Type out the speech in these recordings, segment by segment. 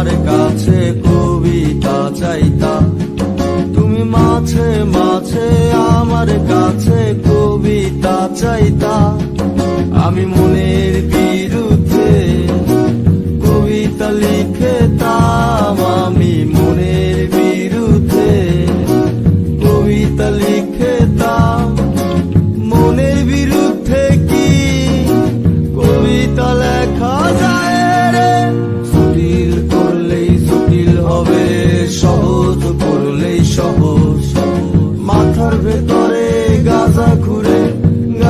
আমার কাছে কবিতা চাইতাম। তুমি মাঝে মাঝে আমার কাছে কবিতা চাইতা আমি মনের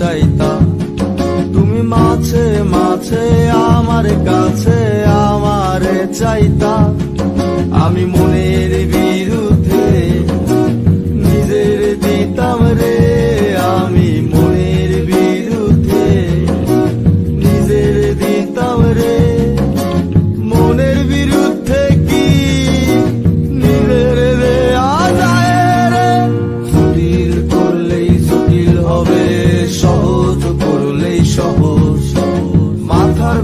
চাইতা। তুমি মাঝে মাঝে আমার কাছে আমারে চাইতা। আমি মনের বিরুদ্ধে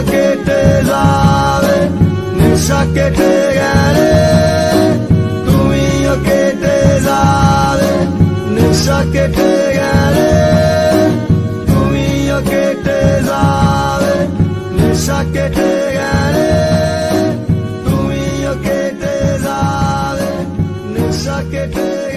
esa que te lave, ni esa que te gane, tu niño che te lave, ni esa que te gane, tu niño che te lave, ni esa que te gane, tu niño che te lave, ni esa que te